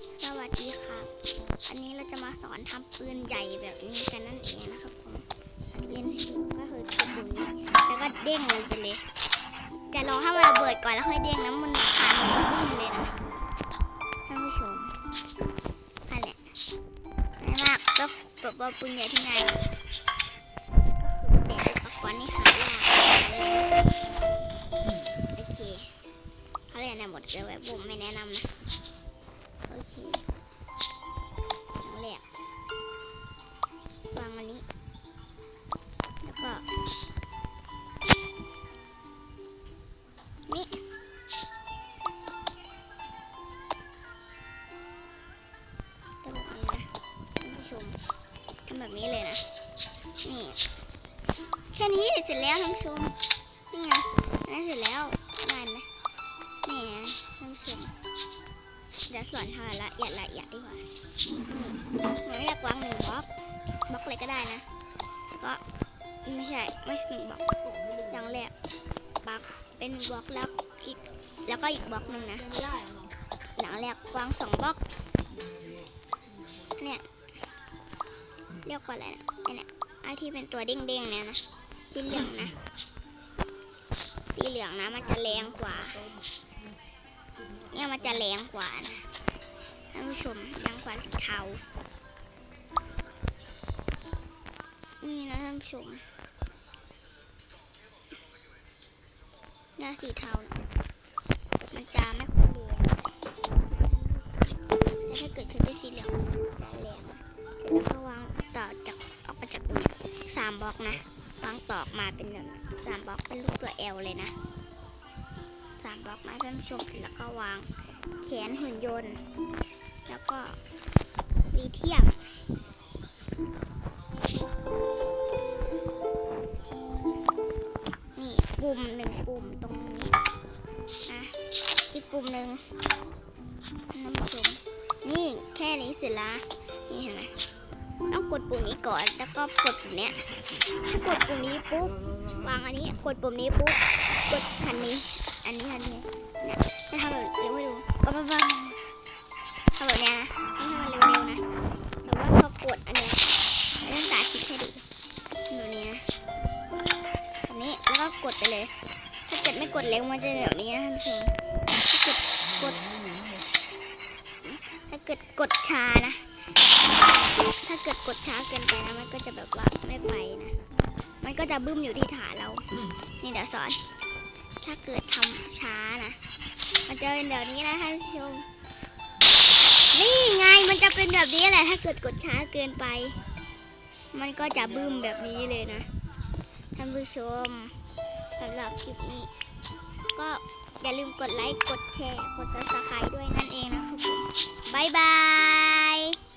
สวัสดีครับ อันนี้เราจะมาสอนทำปืนใหญ่แบบนี้กันนั่นเองนะครับผมเล่นให้ดูก็คือกดปุ่มนี้แล้วก็เด้งลงไปเลย แต่รอให้มันระเบิดก่อนแล้วค่อยเด้งนะมันผ่านมันบึ้มเลยนะท่านผู้ชมนั่นแหละง่ายมากก็ปรับว่าปืนใหญ่ที่ง่ายก็คือเด็กอุปกรณ์นี่หายากโอเคเขาเรียนในหมดเลยแบบผมไม่แนะนำนะ นี่แค่นี้เสร็จแล้วท่านผู้ชมนี่ไงอันนี้เสร็จแล้วได้ไหมนี่ท่านผู้ชมเดี๋ยวสอนทำละเอียดละเอียดดีกว่านี่หนูอยากวางหนึ่งบล็อกบล็อกเลยก็ได้นะก็ไม่ใช่ไม่ใช่หนึ่งบล็อกอย่างแรกบล็อกเป็นหนึ่งบล็อกแล้วคลิกแล้วก็อีกบล็อกหนึ่งนะอย่างแรกวางสองบล็อกเนี่ย เรียกว่าอะไรนะไอเนี่ยไอที่เป็นตัวเด้งๆเนี่ยนะสีเหลืองนะสีเหลืองนะมันจะแรงกว่า เนี่ยมันจะแรงกว่านะท่านผู้ชมแรงกว่าสีเทานี่นะท่านผู้ชมเนี่ยสีเทานะมันจะไม่ อกนะวางตอกมาเป็นแบบสามบล็อกเป็นรูปตัวแอลเลยนะสามบล็อกนะท่านชมเสร็จแล้วก็วางแขนหุ่นยนต์ แล้วก็ลีเทียมนี่ปุ่มหนึ่งปุ่มตรงนี้นะอีกปุ่มหนึ่งท่านผู้ชมนี่แค่นี้เสร็จละนี่เห็นไหมต้องกดปุ่มนี้ก่อนแล้วก็กดปุ่มเนี้ย กดปุ่มนี้ปุ๊บวางอันนี้กดปุ่มนี้ปุ๊บกดทันนี้ อันนี้ทันนี้จะทำแบบเร็วให้ดูปั๊บปั๊บปั๊บทำแบบเนี้ยนะไม่ให้มันเร็วๆนะแต่ว่าพอกดอันเนี้ยเรื่องสาธิตให้ดูแบบนี้นะแบบนี้แล้วก็กดไปเลย ถ้าเกิดไม่กดเร็วมันจะแบบนี้นะท่านผู้ชมถ้าเกิดกด ถ้าเกิดกดช้านะ ถ้าเกิดกด จะบึ้มอยู่ที่ฐานเรา นี่เดี๋ยวสอน ถ้าเกิดทำช้านะมันจะเป็นแบบนี้นะท่านผู้ชม นี่ไงมันจะเป็นแบบนี้แหละ ถ้าเกิดกดช้าเกินไป มันก็จะบึ้มแบบนี้เลยนะท่านผู้ชมสำหรับคลิปนี้ ก็อย่าลืมกดไลค์ กดแชร์ กด subscribe ด้วยนั่นเองนะครับผมบ๊ายบาย